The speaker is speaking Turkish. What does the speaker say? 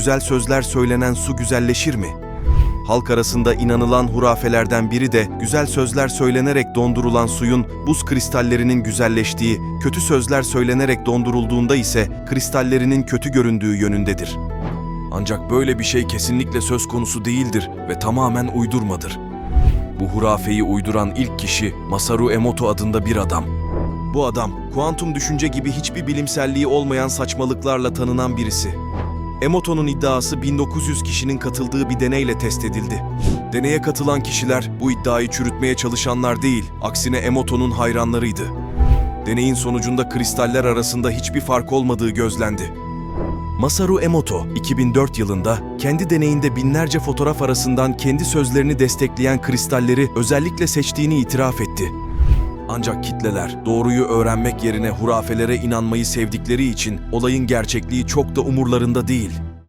güzel sözler söylenen su güzelleşir mi? Halk arasında inanılan hurafelerden biri de güzel sözler söylenerek dondurulan suyun buz kristallerinin güzelleştiği, kötü sözler söylenerek dondurulduğunda ise kristallerinin kötü göründüğü yönündedir. Ancak böyle bir şey kesinlikle söz konusu değildir ve tamamen uydurmadır. Bu hurafeyi uyduran ilk kişi Masaru Emoto adında bir adam. Bu adam, kuantum düşünce gibi hiçbir bilimselliği olmayan saçmalıklarla tanınan birisi. Emoto'nun iddiası 1900 kişinin katıldığı bir deneyle test edildi. Deneye katılan kişiler bu iddiayı çürütmeye çalışanlar değil, aksine Emoto'nun hayranlarıydı. Deneyin sonucunda kristaller arasında hiçbir fark olmadığı gözlendi. Masaru Emoto, 2004 yılında kendi deneyinde binlerce fotoğraf arasından kendi sözlerini destekleyen kristalleri özellikle seçtiğini itiraf etti. Ancak kitleler doğruyu öğrenmek yerine hurafelere inanmayı sevdikleri için olayın gerçekliği çok da umurlarında değil.